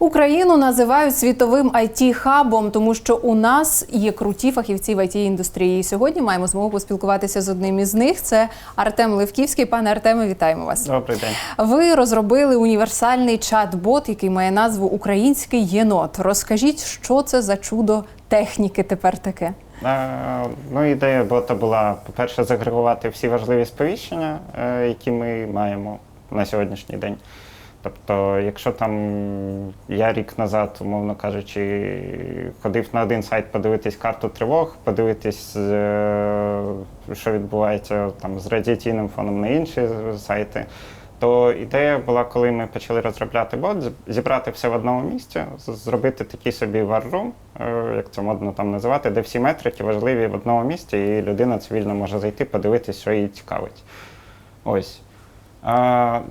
Україну називають світовим it хабом тому що у нас є круті фахівці в it індустрії. І сьогодні маємо змогу поспілкуватися з одним із них. Це Артем Левківський. Пане Артеме, вітаємо вас. Добрий день. Ви розробили універсальний чат-бот, який має назву Український єнот. Розкажіть, що це за чудо техніки тепер таке? Ну, ідея бота була, по-перше, загрегувати всі важливі сповіщення, е, які ми маємо на сьогоднішній день. Тобто, якщо там я рік назад, умовно кажучи, ходив на один сайт подивитись карту тривог, подивитись, е, що відбувається там з радіаційним фоном на інші сайти. То ідея була, коли ми почали розробляти бот, зібрати все в одному місці, зробити такий собі варрум, як це модно там називати, де всі метрики важливі в одному місці, і людина цивільно може зайти, подивитись, що її цікавить. Ось.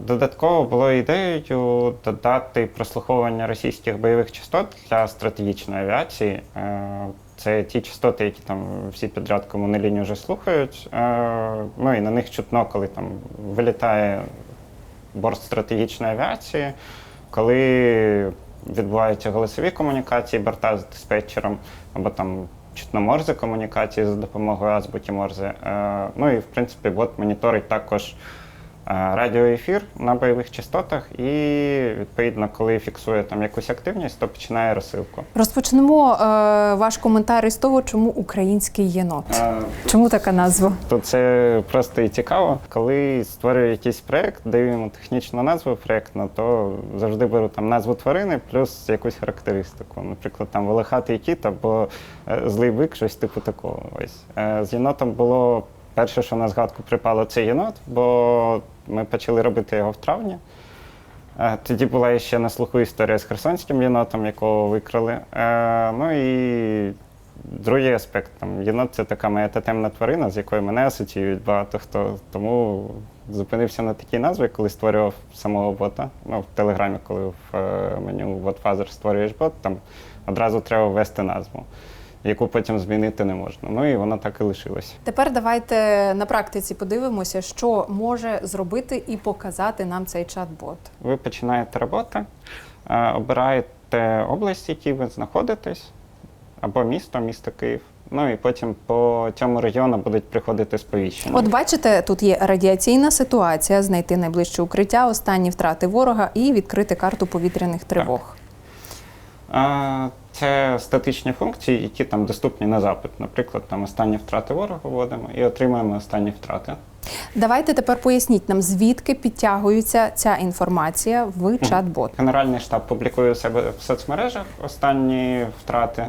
Додатково було ідеєю додати прослуховування російських бойових частот для стратегічної авіації. Е, Це ті частоти, які там всі підряд комунальні лінії вже слухають. Е, Ну і на них чутно, коли там вилітає борт стратегічної авіації, коли відбуваються голосові комунікації борта з диспетчером, або там чутно морзе комунікації за допомогою азбуки морзе. Е, Ну і в принципі бот моніторить також радіоефір на бойових частотах, і відповідно, коли фіксує там якусь активність, то починає розсилку. Розпочнемо е, ваш коментар із того, чому український єнот. Е, Чому така назва? То це просто і цікаво. Коли створюю якийсь проєкт, даю йому технічну назву проєктну, то завжди беру там назву тварини плюс якусь характеристику. Наприклад, там волохатий кіт або е, злий бик, щось типу такого. Ось. Е, З єнотом було перше, що на згадку припало, це єнот, бо ми почали робити його в травні. Е, Тоді була ще на слуху історія з херсонським єнотом, якого викрали. Е, Ну і другий аспект там єнот це така моя тотемна тварина, з якою мене асоціюють багато хто. Тому зупинився на такій назві, коли створював самого бота. Ну, в Телеграмі, коли в е, меню WhatFather створюєш бот, там одразу треба ввести назву, яку потім змінити не можна. Ну і воно так і лишилося. Тепер давайте на практиці подивимося, що може зробити і показати нам цей чат-бот. Ви починаєте роботу, е, обираєте область, в якій ви знаходитесь, або місто, місто Київ. Ну і потім по цьому регіону будуть приходити сповіщення. От бачите, тут є радіаційна ситуація, знайти найближче укриття, останні втрати ворога і відкрити карту повітряних тривог. А, Це статичні функції, які там доступні на запит. Наприклад, там останні втрати ворога вводимо і отримуємо останні втрати. Давайте тепер поясніть нам, звідки підтягується ця інформація в чат-бот. Генеральний штаб публікує у себе в соцмережах останні втрати.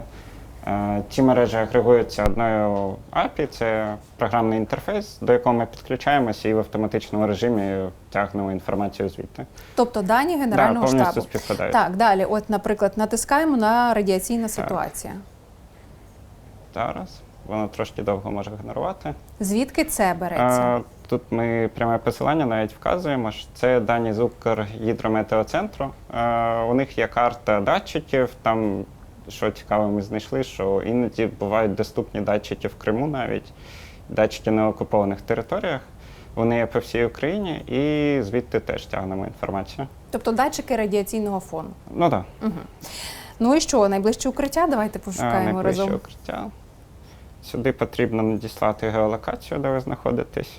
Е, Ці мережі агрегуються одною API, це програмний інтерфейс, до якого ми підключаємося і в автоматичному режимі тягнемо інформацію звідти. Тобто дані Да, генерального повністю штабу. співпадають. Так, далі, от, наприклад, натискаємо на радіаційна ситуація. Зараз воно трошки довго може генерувати. Звідки це береться? Е, Тут ми пряме посилання навіть вказуємо, що це дані з Укргідрометеоцентру. Е, У них є карта датчиків. Там, що цікаво, ми знайшли, що іноді бувають доступні датчики в Криму навіть, датчики на окупованих територіях. Вони є по всій Україні і звідти теж тягнемо інформацію. Тобто датчики радіаційного фону. Ну так, Ну і що, найближче укриття? Давайте да, пошукаємо найближче разом. укриття. Сюди потрібно надіслати геолокацію, де ви знаходитесь.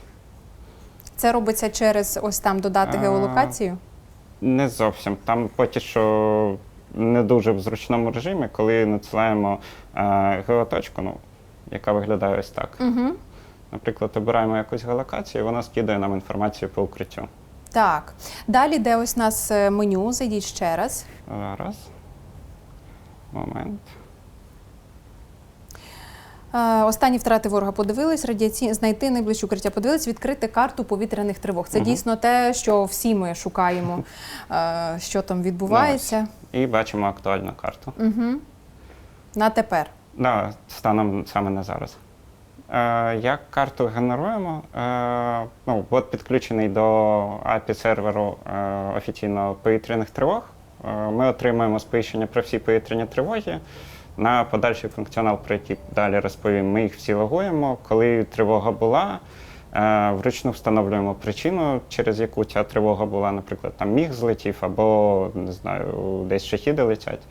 Це робиться через ось там додати А, геолокацію. Не зовсім. Там поки що не дуже в зручному режимі, коли надсилаємо е, геоточку, ну, яка виглядає ось так. Угу. Наприклад, обираємо якусь геолокацію, і вона скидає нам інформацію по укриттю. Так. Далі, де ось у нас е, меню, зайдіть ще раз. Зараз. Момент. Е, Останні втрати ворога подивились, радіаці... знайти найближче укриття подивились, відкрити карту повітряних тривог. Це Мгм. дійсно те, що всі ми шукаємо, е, що там відбувається. І бачимо актуальну карту. Угу. На тепер. Да, станом саме на зараз. Е, як карту генеруємо? Е, ну, бот підключений до API серверу е, офіційно повітряних тривог. Е, ми отримуємо сповіщення про всі повітряні тривоги. На подальший функціонал, про який далі розповім, ми їх всі логуємо. Коли тривога була, Е, Вручну встановлюємо причину, через яку ця тривога була, наприклад, там міг злетів або не знаю, десь шахіди летять.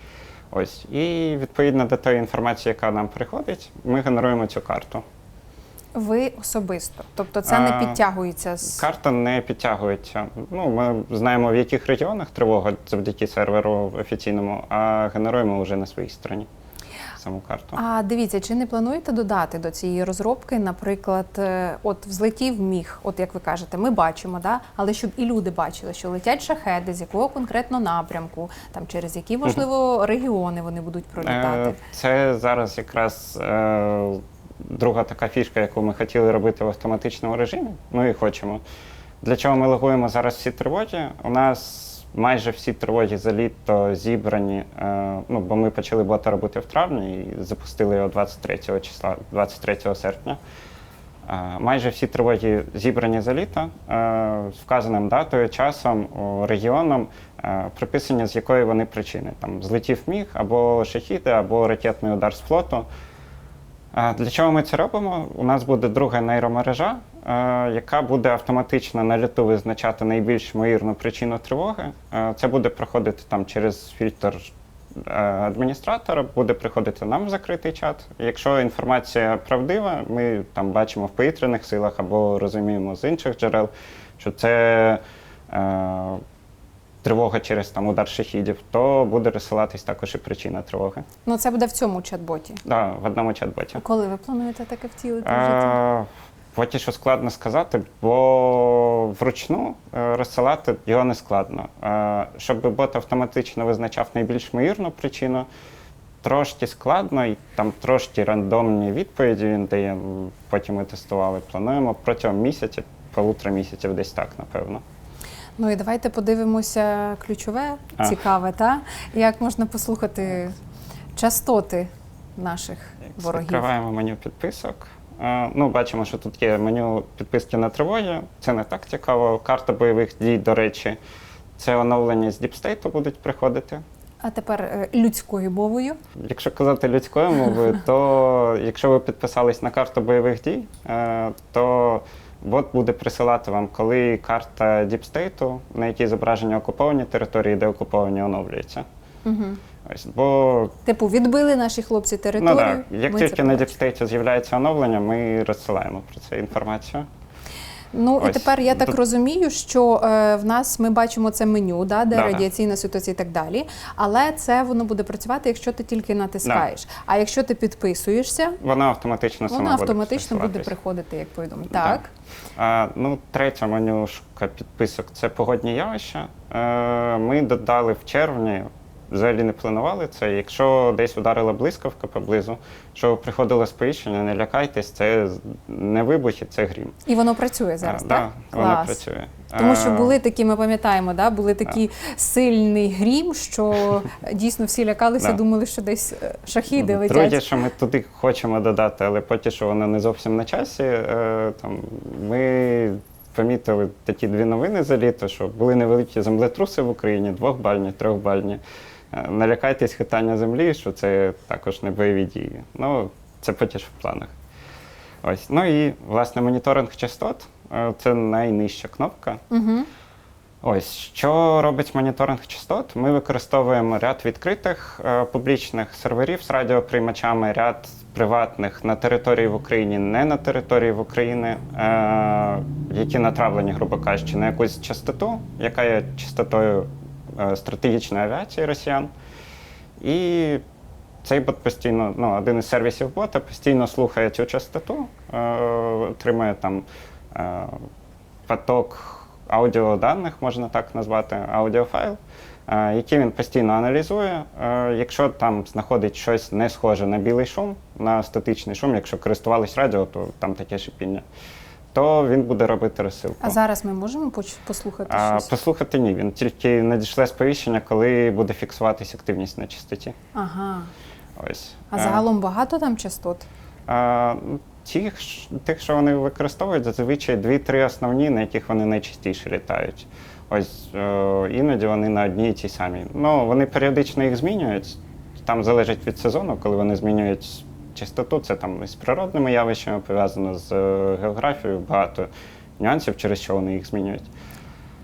Ось. І відповідно до тої інформації, яка нам приходить, ми генеруємо цю карту. Ви особисто, тобто це не підтягується з Карта не підтягується. Ну, ми знаємо, в яких регіонах тривога завдяки серверу офіційному, а генеруємо вже на своїй стороні саму карту. А дивіться, чи не плануєте додати до цієї розробки, наприклад, е, от взлетів міг, от як ви кажете, ми бачимо, да? але щоб і люди бачили, що летять шахеди, з якого конкретно напрямку, там через які можливо регіони вони будуть пролітати. Е, Це зараз якраз е, друга така фішка, яку ми хотіли робити в автоматичному режимі. Ну і хочемо. Для чого ми логуємо зараз всі тривоги? У нас майже всі тривоги за літо зібрані. Е, ну, бо ми почали бота робити в травні і запустили його 23 числа, 23 серпня. Е, Майже всі тривоги зібрані за літо, е, з вказаним датою, часом, регіоном, е, приписання з якої вони причини. Там злетів міг, або шахіди, або ракетний удар з флоту. Е, Для чого ми це робимо? У нас буде друга нейромережа, е, яка буде автоматично на літу визначати найбільш ймовірну причину тривоги. Це буде проходити там через фільтр е, адміністратора, буде приходити нам в закритий чат. Якщо інформація правдива, ми там бачимо в повітряних силах або розуміємо з інших джерел, що це. е, Тривога через там удар шахідів, то буде розсилатись також і причина тривоги. Ну це буде в цьому чат-боті. Да, в одному чат-боті. Коли ви плануєте таке втілити в життя? Поки що складно сказати, бо вручну е, розсилати його не складно. Е, Щоб бот автоматично визначав найбільш ймовірну причину, трошки складно, і там трошки рандомні відповіді він дає. Потім ми тестували. Плануємо протягом місяця, полутора місяців, десь так, напевно. Ну і давайте подивимося ключове, А. цікаве, та як можна послухати частоти наших ворогів. Відкриваємо меню підписок. Е, Ну, бачимо, що тут є меню підписки на тривогі. Це не так цікаво. Карта бойових дій, до речі, це оновлення з діпстейту будуть приходити. А тепер е, людською мовою. Якщо казати людською мовою, то якщо ви підписались на карту бойових дій, е, то бот буде присилати вам, коли карта діпстейту, на якій зображені окуповані території, де окуповані оновлюється. Угу. Ось, бо Типу, відбили наші хлопці територію. ну, так, як ми тільки на діпстейті з'являється оновлення, ми розсилаємо про це інформацію. Ну і тепер я так Тут- розумію, що е, в нас ми бачимо це меню, да, де Да. радіаційна ситуація і так далі. Але це воно буде працювати, якщо ти тільки натискаєш. А якщо ти підписуєшся, Вона автоматично сама буде автоматично буде присилатись. приходити як повідомлення. Да. Так. А, ну, третя менюшка підписок це погодні явища. Е, ми додали в червні, взагалі не планували це. Якщо десь ударила блискавка поблизу, що приходило сповіщення, не лякайтесь, це не вибухи, це грім. І воно працює зараз, А, так? Да, воно Клас. працює. Тому що були такі, ми пам'ятаємо, да, були такі сильний грім, що дійсно всі лякалися, думали, що десь е, шахіди Друге, що ми туди хочемо додати, але поки що воно не зовсім на часі. Е, там, ми помітили такі дві новини за літо, що були невеликі землетруси в Україні, двохбальні, трьохбальні. Е, налякайтесь хитання землі, що це також не бойові дії. Ну, це що в планах. Ось. Ну і власне моніторинг частот е, це найнижча кнопка. Угу. Ось що робить моніторинг частот? Ми використовуємо ряд відкритих е, публічних серверів з радіоприймачами, ряд приватних на території в Україні, не на території в Україні, е, які натравлені, грубо кажучи, на якусь частоту, яка є частотою стратегічної авіації росіян. І цей бот постійно, ну, один із сервісів бота постійно слухає цю частоту, е, отримує там е, поток аудіоданих, можна так назвати, аудіофайл, е, який він постійно аналізує. Е, якщо там знаходить щось не схоже на білий шум, на статичний шум, якщо користувались радіо, то там таке шипіння, то він буде робити розсилку. А зараз ми можемо послухати А, щось? послухати ні, він тільки надійшле сповіщення, коли буде фіксуватись активність на частоті. Ага. Ось. А Е, загалом багато там частот? А, тих, тих, що вони використовують, зазвичай дві-три основні, на яких вони найчастіше літають. Ось е, іноді вони на одній і тій самій. Ну, вони періодично їх змінюють. Там залежить від сезону, коли вони змінюють частоту. Це там з природними явищами пов'язано з е, географією, багато нюансів, через що вони їх змінюють.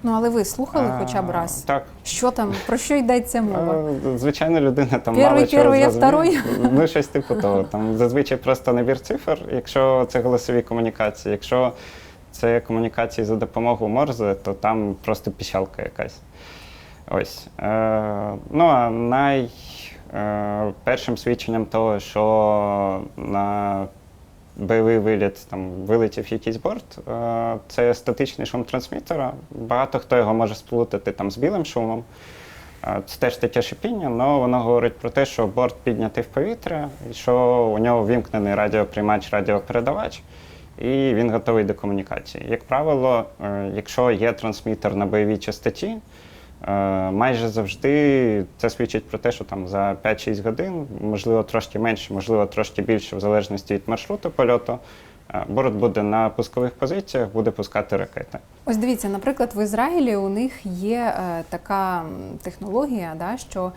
Ну але ви слухали А, хоча б раз? Так. Що там, про що йдеться мова? Звичайно, людина там Первий, мало чого а зрозуміє. Ну, щось типу того. Там зазвичай просто набір цифр, якщо це голосові комунікації. Якщо це комунікації за допомогою Морзе, то там просто піщалка якась. Ось. Е, ну а най, першим свідченням того, що на бойовий виліт там вилетів якийсь борт, е, це статичний шум трансмітера. Багато хто його може сплутати там з білим шумом. Е, Це теж таке шипіння, але воно говорить про те, що борт піднятий в повітря, і що у нього вімкнений радіоприймач, радіопередавач, і він готовий до комунікації. Як правило, е, якщо є трансмітер на бойовій частоті, е, майже завжди це свідчить про те, що там за 5-6 годин, можливо, трошки менше, можливо, трошки більше, в залежності від маршруту польоту, е, борт буде на пускових позиціях, буде пускати ракети. Ось дивіться, наприклад, в Ізраїлі у них є е, така технологія, да, що е,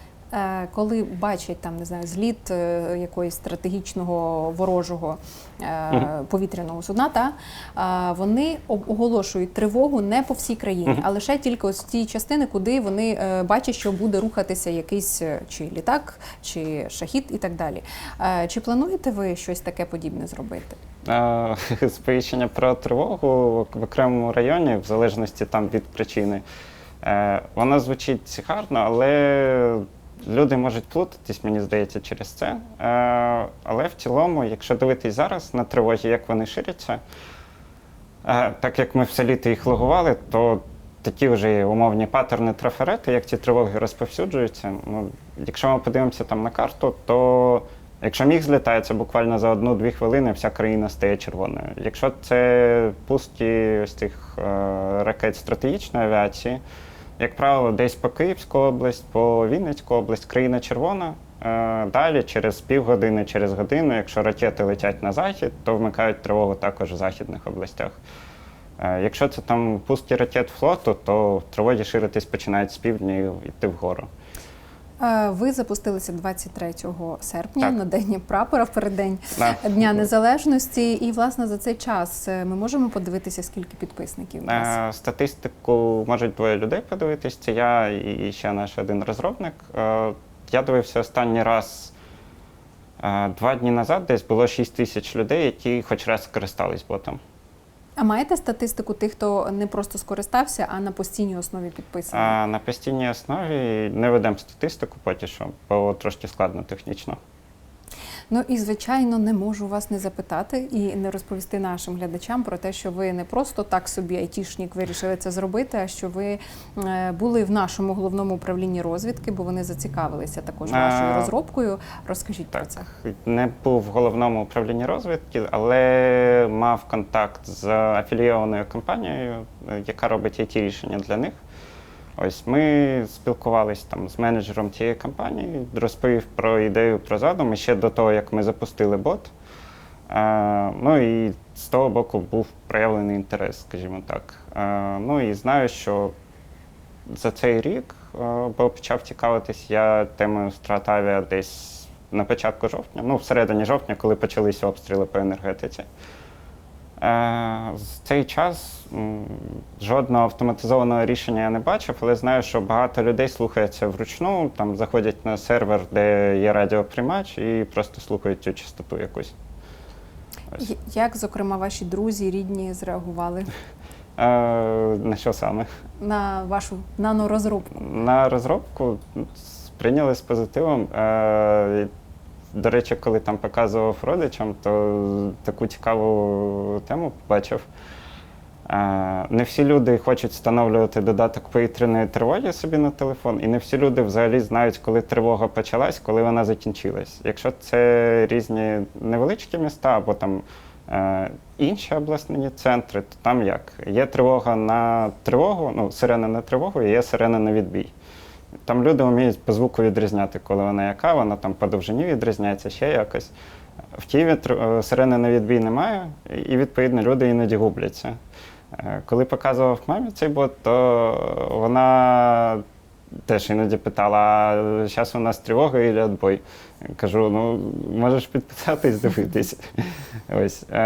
коли бачать там не знаю зліт е, якоїсь стратегічного ворожого е, повітряного судна, та е, вони оголошують тривогу не по всій країні, а лише тільки ось ті частини, куди вони е, бачать, що буде рухатися якийсь е, чи літак, чи шахід і так далі. Е, Чи плануєте ви щось таке подібне зробити? Е, Сповіщення про тривогу в окремому районі, в залежності там від причини, е, воно звучить гарно, але люди можуть плутатись, мені здається, через це. Е, Але в цілому, якщо дивитись зараз на тривоги, як вони ширяться, е, так як ми все літо їх логували, то такі вже умовні паттерни трафарети, як ці тривоги розповсюджуються. Ну, якщо ми подивимося там на карту, то якщо міг злітається буквально за одну-дві хвилини, вся країна стає червоною. Якщо це пустки ось цих е, ракет стратегічної авіації, як правило, десь по Київську область, по Вінницьку область країна червона. Е, Далі, через півгодини, через годину, якщо ракети летять на захід, то вмикають тривогу також в західних областях. Е, Якщо це там пустки ракет флоту, то тривоги ширитись починають з півдня і йти вгору. Е, Ви запустилися 23 серпня Так. на День прапора в переддень Да. Дня Незалежності. І власне за цей час е, ми можемо подивитися, скільки підписників у вас. Е, Статистику можуть двоє людей подивитись. Це я і ще наш один розробник. Я дивився останній раз два дні назад, десь було 6 тисяч людей, які хоч раз скористались ботом. А маєте статистику тих, хто не просто скористався, а на постійній основі підписаний? А на постійній основі не ведемо статистику поки що, бо трошки складно технічно. Ну і звичайно не можу вас не запитати і не розповісти нашим глядачам про те, що ви не просто так собі айтішник вирішили це зробити, а що ви е, були в нашому головному управлінні розвідки, бо вони зацікавилися також вашою розробкою. Розкажіть про це. не був в головному управлінні розвідки, але мав контакт з афілійованою компанією, е, яка робить it рішення для них. Ось ми спілкувалися там з менеджером тієї компанії, розповів про ідею про задум ще до того, як ми запустили бот. Е, ну і з того боку був проявлений інтерес, скажімо так. Е, ну і знаю, що за цей рік, е, бо почав цікавитись я темою страт авіа десь на початку жовтня, ну, всередині жовтня, коли почалися обстріли по енергетиці. Е, цей час м, жодного автоматизованого рішення я не бачив, але знаю, що багато людей слухаються вручну, там заходять на сервер, де є радіоприймач, і просто слухають цю частоту якусь. Ось. Як, зокрема, ваші друзі, рідні зреагували Е, на що саме? на вашу нанорозробку? На розробку сприйняли з позитивом. До речі, коли там показував родичам, то таку цікаву тему побачив. Е, Не всі люди хочуть встановлювати додаток повітряної тривоги собі на телефон, і не всі люди взагалі знають, коли тривога почалась, коли вона закінчилась. Якщо це різні невеличкі міста або там е, інші обласні центри, то там як? Є тривога на тривогу, ну, сирена на тривогу, і є сирена на відбій. Там люди вміють по звуку відрізняти, коли вона яка, вона там по довжині відрізняється, ще якось. В Києві е, сирени на відбій немає, і відповідно люди іноді губляться. Е, Коли показував мамі цей бот, то вона теж іноді питала, зараз у нас тривога і відбой. Кажу, ну можеш підписатись, дивитись. Ось. Е,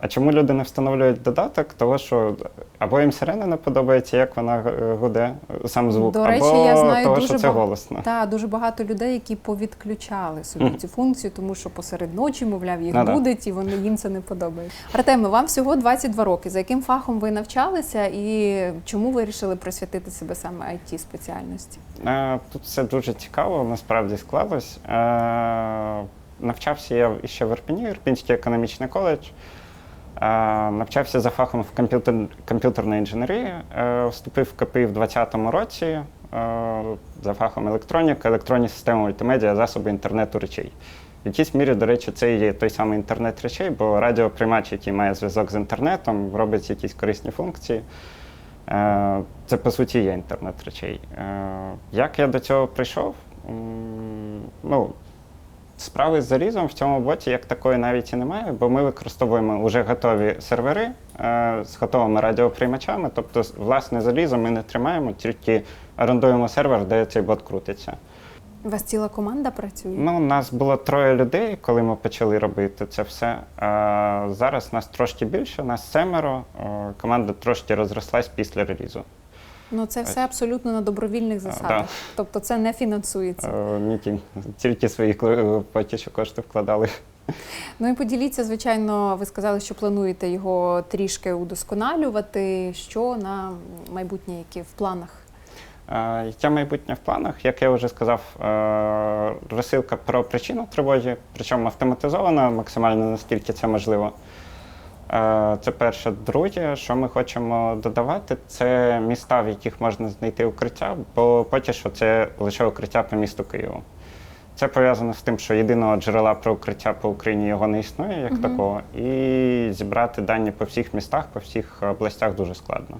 а чому люди не встановлюють додаток? Того, що або їм сирена не подобається, як вона е, гуде, сам звук, До речі, або я знаю того, дуже що це голосно. Та дуже багато людей, які повідключали собі Мгм. цю функцію, тому що посеред ночі, мовляв, їх Ну да. і вони їм це не подобається. Артеме, вам всього 22 роки. За яким фахом ви навчалися і чому ви вирішили присвятити себе саме it спеціальності? Е, Тут все дуже цікаво, насправді склалось. Е, Навчався я ще в Ірпіні, Ірпінський економічний коледж. Е, Навчався за фахом в комп'ютер, комп'ютерної інженерії. Е, Вступив в КПІ в 2020 році за фахом електроніка, електронні системи мультимедіа, засоби інтернету речей. В якійсь мірі, до речі, це є той самий інтернет речей, бо радіоприймач, який має зв'язок з інтернетом, робить якісь корисні функції. Це по суті є інтернет речей. Як я до цього прийшов? Ну, справи з залізом в цьому боті як такої навіть і немає, бо ми використовуємо вже готові сервери е, з готовими радіоприймачами. Тобто, власне залізо ми не тримаємо, тільки орендуємо сервер, де цей бот крутиться. У вас ціла команда працює? Ну, у нас було троє людей, коли ми почали робити це все. А зараз нас трошки більше, нас семеро. Е, Команда трошки розрослась після релізу. Ну це все абсолютно на добровільних засадах. да. Тобто це не фінансується. Е, Ні, ті- тільки свої кли- поки що кошти вкладали. Ну і поділіться, звичайно, ви сказали, що плануєте його трішки удосконалювати. Що на майбутнє, які в планах? Е, Яке майбутнє в планах, як я вже сказав, е, розсилка про причину тривоги, причому автоматизована максимально наскільки це можливо. Е, Це перше. Друге, що ми хочемо додавати, це міста, в яких можна знайти укриття, бо поки що це лише укриття по місту Києву. Це пов'язано з тим, що єдиного джерела про укриття по Україні його не існує як Мгм. такого, і зібрати дані по всіх містах, по всіх областях дуже складно.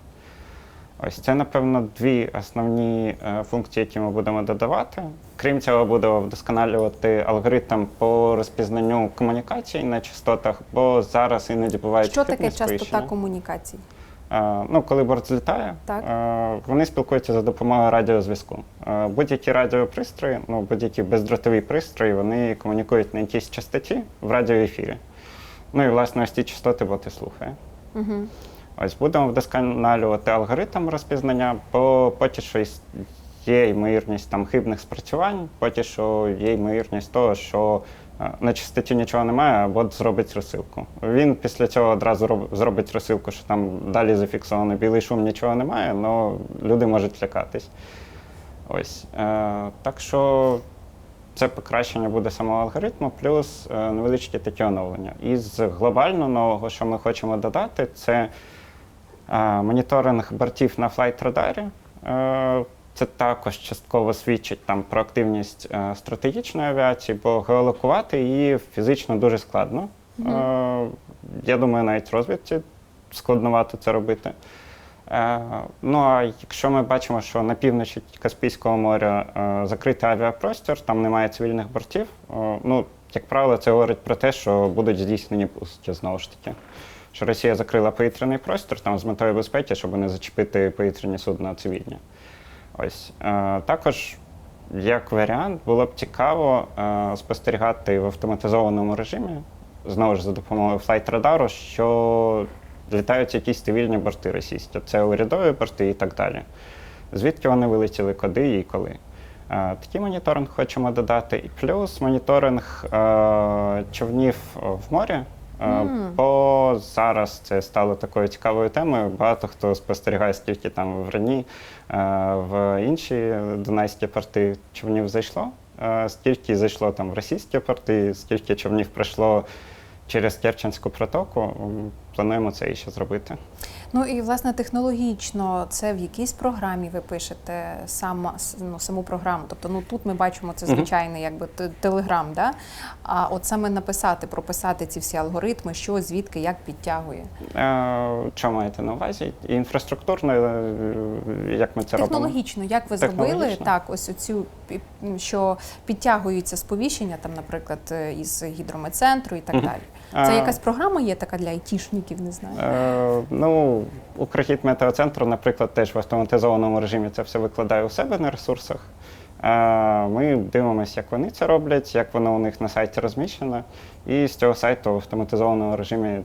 Ось це, напевно, дві основні е, функції, які ми будемо додавати. Крім цього, будемо вдосконалювати алгоритм по розпізнанню комунікацій на частотах, бо зараз іноді бувають Що таке частота комунікацій? Е, Ну, коли борт злітає, Так. е, вони спілкуються за допомогою радіозв'язку. Будь-які радіопристрої, ну будь-які бездротові пристрої, вони комунікують на якійсь частоті в радіоефірі. Ну і власне ось ці частоти бот і слухає. Угу. Ось будемо вдосконалювати алгоритм розпізнання, бо поки що є ймовірність там хибних спрацювань, поки що є ймовірність того, що е, на частоті нічого немає, а бот зробить розсилку. Він після цього одразу зробить розсилку, що там далі зафіксовано білий шум, нічого немає, але люди можуть лякатись. Ось. Е, так що це покращення буде самого алгоритму, плюс е, невеличкі такі оновлення. Із глобально нового, що ми хочемо додати, це моніторинг бортів на флайт-радарі. Е, це також частково свідчить там, про активність е, стратегічної авіації, бо геолокувати її фізично дуже складно. Е, я думаю, навіть розвідці складновато це робити. Ну а якщо ми бачимо, що на півночі Каспійського моря закритий авіапростір, там немає цивільних бортів, ну, як правило, це говорить про те, що будуть здійснені пустки знову ж таки. Що Росія закрила повітряний простір там з метою безпеки, щоб не зачепити повітряні судна цивільні. Ось е, також, як варіант, було б цікаво е, спостерігати в автоматизованому режимі, знову ж за допомогою флайт-радару, що літають якісь цивільні борти російські. Це урядові борти і так далі. Звідки вони вилетіли, куди і коли. Е, Такий моніторинг хочемо додати. І плюс моніторинг е, човнів в морі. Мгм. Бо зараз це стало такою цікавою темою. Багато хто спостерігає, скільки там в Рені, е, в інші дунайські порти човнів зайшло, е, скільки зайшло там в російські порти, скільки човнів пройшло через Керченську протоку. Плануємо це ще зробити. Ну і власне технологічно це в якійсь програмі ви пишете сам, ну, саму програму. Тобто, ну тут ми бачимо це звичайний якби телеграм, да? А от саме написати, прописати ці всі алгоритми, що звідки, як підтягує. Е, Що маєте на увазі? Інфраструктурно, е, як ми це робимо? Технологічно, як ви зробили так, ось оцю що підтягуються сповіщення, там, наприклад, е, із гідрометцентру і так далі. Це якась програма є така для айтішників, не знаю. Е, ну, Укрхід метеоцентру, наприклад, теж в автоматизованому режимі це все викладає у себе на ресурсах. Е, Ми дивимося, як вони це роблять, як воно у них на сайті розміщено, і з цього сайту в автоматизованому режимі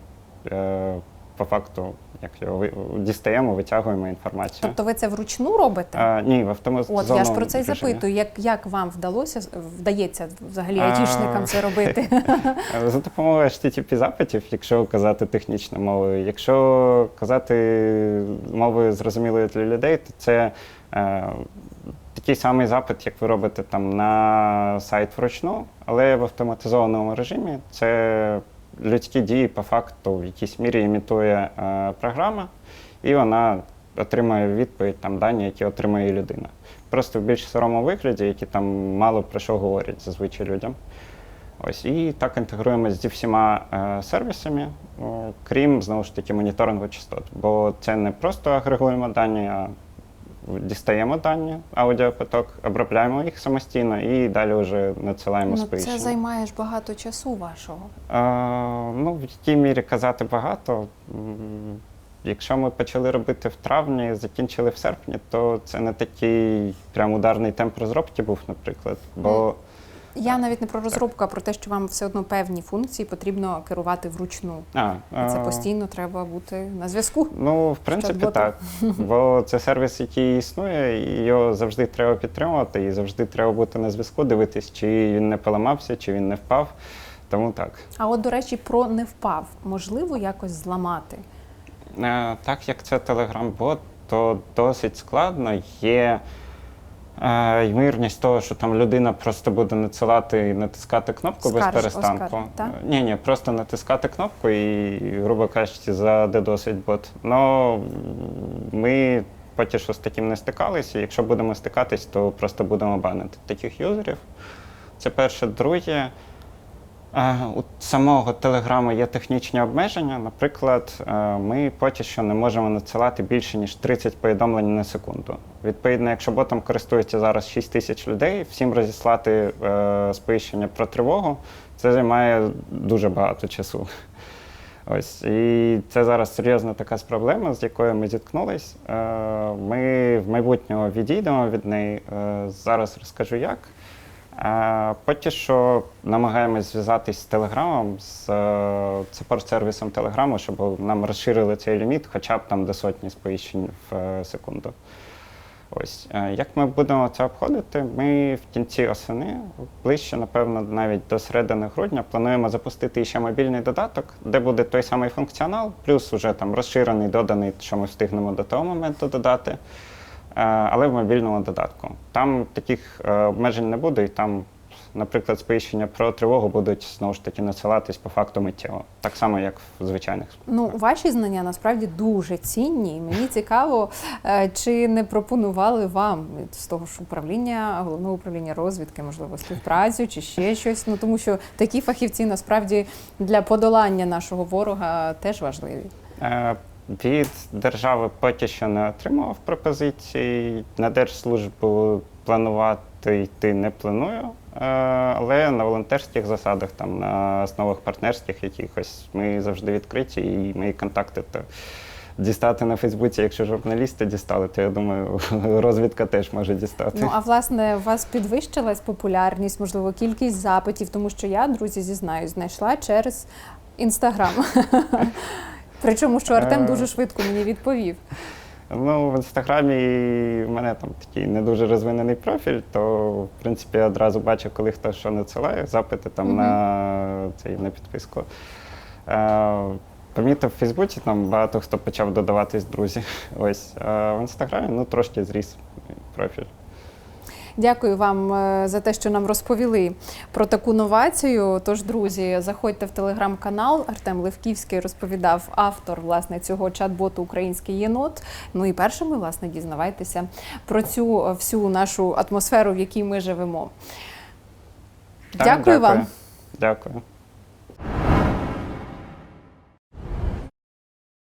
е, по факту як його дістаємо, витягуємо інформацію. Тобто ви це вручну робите? Е, ні, в От я ж про це й запитую, як, як вам вдалося вдається взагалі айтішникам це робити? За допомогою HTTP запитів, якщо казати технічною мовою. Якщо казати мовою зрозумілою для людей, то це е, такий самий запит, як ви робите там на сайт вручну, але в автоматизованому режимі це людські дії по факту в якійсь мірі імітує е, програма, і вона отримує відповідь там дані, які отримує людина. Просто в більш сирому вигляді, які там мало про що говорять зазвичай людям. Ось і так інтегруємося зі всіма е, сервісами, о, крім знову ж таки моніторингу частот. Бо це не просто агрегуємо дані, а дістаємо дані, аудіопоток, обробляємо їх самостійно і далі вже надсилаємо Ну, сповіщення. це займає ж багато часу вашого. Е, ну, в якій мірі казати багато. Якщо ми почали робити в травні, закінчили в серпні, то це не такий прям ударний темп розробки був, наприклад. Бо Я навіть не про розробку, а про те, що вам все одно певні функції потрібно керувати вручну. а, це постійно треба бути на зв'язку. Ну, в принципі, так. Бо це сервіс, який існує, і його завжди треба підтримувати, і завжди треба бути на зв'язку, дивитись, чи він не поламався, чи він не впав. Тому так. А от, до речі, про не впав. Можливо, якось зламати. Е, Так як це Telegram-бот, то досить складно. Є ймовірність того, що там людина просто буде надсилати і натискати кнопку без перестанку. Оскар. Ні, ні, просто натискати кнопку і, грубо кажучи, задедосить бот. Ну ми поки що з таким не стикалися. Якщо будемо стикатись, то просто будемо банити таких юзерів. Це перше. Друге. У самого телеграму є технічні обмеження. Наприклад, е, ми поки що не можемо надсилати більше ніж 30 повідомлень на секунду. Відповідно, якщо ботом користується зараз 6 тисяч людей, всім розіслати е, сповіщення про тривогу, це займає дуже багато часу. Ось і це зараз серйозна така проблема, з якою ми зіткнулись. Е, Ми в майбутнього відійдемо від неї. Зараз розкажу як. Е, Поки що намагаємось зв'язатись з Телеграмом, з саппорт-сервісом Телеграму, щоб нам розширили цей ліміт хоча б там до сотні сповіщень в е, секунду. Ось Е, як ми будемо це обходити? Ми в кінці осени, ближче, напевно, навіть до середини грудня, плануємо запустити ще мобільний додаток, де буде той самий функціонал, плюс уже там розширений, доданий, що ми встигнемо до того моменту додати, е, але в мобільному додатку. Там таких е, обмежень не буде, і там, наприклад, сповіщення про тривогу будуть знову ж таки надсилатись по факту миттєво, так само, як в звичайних Ну, ваші знання насправді дуже цінні. І мені цікаво, е, чи не пропонували вам з того ж управління, головного управління розвідки, можливо, співпрацю чи ще щось. Ну тому що такі фахівці насправді для подолання нашого ворога теж важливі. Від держави поки що не отримував пропозицій. На держслужбу планувати йти не планую, Е, але на волонтерських засадах, там на основах партнерських якихось ми завжди відкриті, і мої контакти то дістати на Фейсбуці, якщо журналісти дістали, то я думаю, розвідка теж може дістати. Ну а власне, у вас підвищилась популярність, можливо, кількість запитів, тому що я, друзі, зізнаюсь, знайшла через інстаграм. Причому, що Артем Е. дуже швидко мені відповів. Ну, в інстаграмі в мене там такий не дуже розвинений профіль, то в принципі я одразу бачу, коли хто що надсилає, запити там Мгм. на цей на підписку. Е, помітив в Фейсбуці, там багато хто почав додаватись друзі. Ось. А в інстаграмі ну трошки зріс профіль. Дякую вам е, за те, що нам розповіли про таку новацію. Тож, друзі, заходьте в телеграм-канал. Артем Левківський розповідав автор власне цього чат-боту Український єнот. Ну і першими, власне, дізнавайтеся про цю всю нашу атмосферу, в якій ми живемо. Так, дякую вам. Дякую.